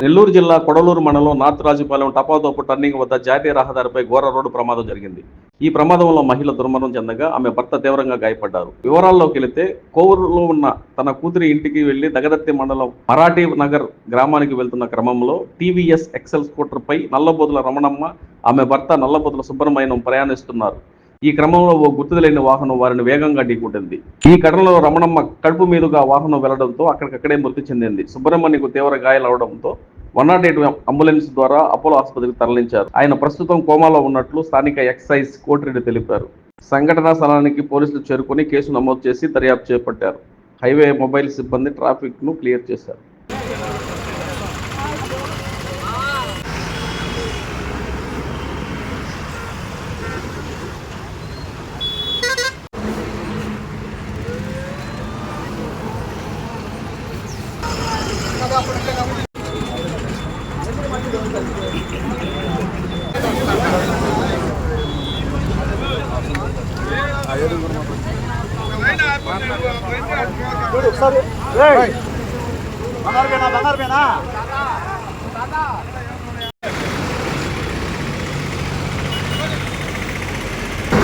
నెల్లూరు జిల్లా కొడలూరు మండలం north Rajupalem Tapathopu turning వద్ద జాతీయ రహదారిపై ఘోర రోడ్డు ప్రమాదం జరిగింది. ఈ ప్రమాదంలో మహిళ దుర్మరణం చెందగా ఆమె భర్త తీవ్రంగా గాయపడ్డారు. వివరాల్లోకి వెళితే కోవూరులో ఉన్న తన కూతురి ఇంటికి వెళ్ళి దగదత్తి మండలం మరాఠీ నగర్ గ్రామానికి వెళ్తున్న క్రమంలో టీవీఎస్ ఎక్సెల్ స్కూటర్ పై నల్లబోతుల రమణమ్మ ఆమె భర్త నల్లబోతుల సుబ్రహ్మణ్యం ప్రయాణిస్తున్నారు. ఈ క్రమంలో ఓ గుర్తులేని వాహనం వారిని వేగంగా ఢీకొట్టింది. ఈ ఘటనలో రమణమ్మ కడుపు మీదుగా వాహనం వెళ్ళడంతో అక్కడికక్కడే మృతి చెందింది. సుబ్రహ్మణ్యకు తీవ్ర గాయాలవడంతో వన్ నాట్ ఎయిట్ అంబులెన్స్ ద్వారా అపోలో ఆసుపత్రికి తరలించారు. ఆయన ప్రస్తుతం కోమాలో ఉన్నట్లు స్థానిక ఎక్సైజ్ కోటిరెడ్డి తెలిపారు. సంఘటనా స్థలానికి పోలీసులు చేరుకుని కేసు నమోదు చేసి దర్యాప్తు చేపట్టారు. హైవే మొబైల్ సిబ్బంది ట్రాఫిక్ను క్లియర్ చేశారు.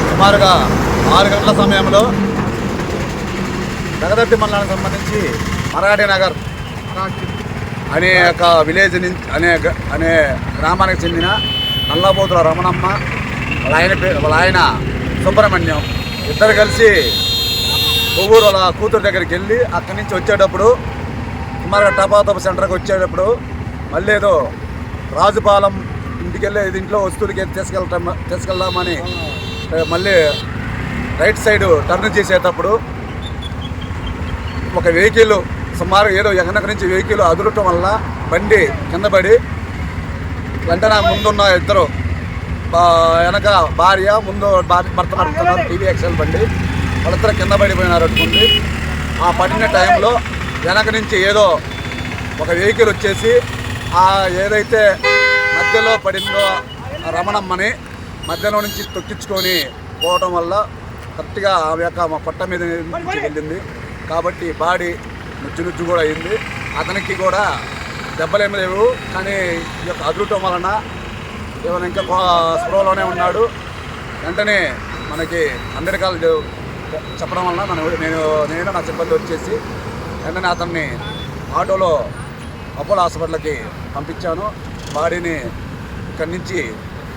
సుమారుగా ఆరు గంటల సమయంలో జగదట్టి మండలానికి సంబంధించి మరాఠీ నగర్ అనే ఒక విలేజ్ నుంచి అనే గ- అనే గ్రామానికి చెందిన నల్లబోతుల రమణమ్మ వాళ్ళ ఆయన వాళ్ళ ఆయన సుబ్రహ్మణ్యం ఇద్దరు కలిసి కొవ్వూరు వాళ్ళ కూతురు దగ్గరికి వెళ్ళి అక్కడి నుంచి వచ్చేటప్పుడు సుమారుగా టపాతప సెంటర్కి వచ్చేటప్పుడు మళ్ళీ ఏదో రాజుపాలెం ఇంటికి వెళ్ళి ఇంట్లో వస్తువులకి తీసుకెళ్తాం తీసుకెళ్దామని మళ్ళీ రైట్ సైడ్ టర్న్ చేసేటప్పుడు ఒక వెహికల్ సుమారు ఏదో వెనక నుంచి వెహికల్ అదురటం వల్ల బండి కింద పడి వెంటనే ముందున్న ఇద్దరు వెనక భార్య ముందు భార్య భర్త నడుపుతున్నారు టీవీ ఎక్సెల్ బండి. వాళ్ళిద్దరు కింద పడిపోయినారు అనుకుంది ఆ పడిన టైంలో వెనక నుంచి ఏదో ఒక వెహికల్ వచ్చేసి ఆ ఏదైతే మధ్యలో పడిందో రమణమ్మని మధ్యలో నుంచి తొక్కించుకొని పోవడం వల్ల కరెక్ట్గా ఆమె యొక్క మా పొట్ట మీద నుంచి వెళ్ళింది. కాబట్టి బాడీ నుజ్జు నుజ్జు కూడా అయింది. అతనికి కూడా దెబ్బలేమి లేవు. కానీ ఈ యొక్క అదృటం వలన ఇవన్న ఇంకా స్పృహలోనే ఉన్నాడు. వెంటనే మనకి అందరికాలు చెప్పడం వలన మన నేను నేను నా సిబ్బంది వచ్చేసి వెంటనే అతన్ని ఆటోలో అపోలో హాస్పిటల్కి పంపించాను. బాడీని ఇక్కడి నుంచి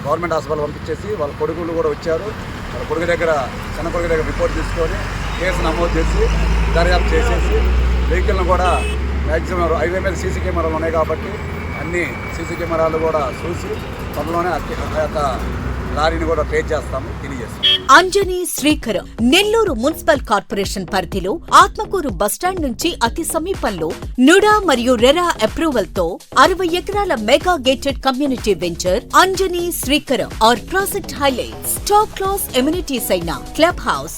గవర్నమెంట్ హాస్పిటల్ పంపించేసి వాళ్ళ కొడుకులు కూడా వచ్చారు. వాళ్ళ కొడుకు దగ్గర చిన్న కొడుకు దగ్గర రిపోర్ట్ తీసుకొని కేసు నమోదు చేసి దర్యాప్తు చేసేసి వెహికల్ను కూడా మ్యాక్సిమం హైవే మీద సీసీ కెమెరాలు ఉన్నాయి కాబట్టి అన్ని సీసీ కెమెరాలు కూడా చూసి త్వరలోనే ఆ యొక్క లారీని కూడా ట్రేస్ చేస్తాము తెలియజేస్తాము అంజనీ శ్రీకరం నెల్లూరు మున్సిపల్ కార్పొరేషన్ పరిధిలో ఆత్మకూరు బస్టాండ్ నుంచి అతి సమీపంలో నుడా మరియు రెరా అప్రూవల్తో అరవై ఎకరాల mega gated community venture Anjani Srikaram R project highlights top class amenities అయిన club house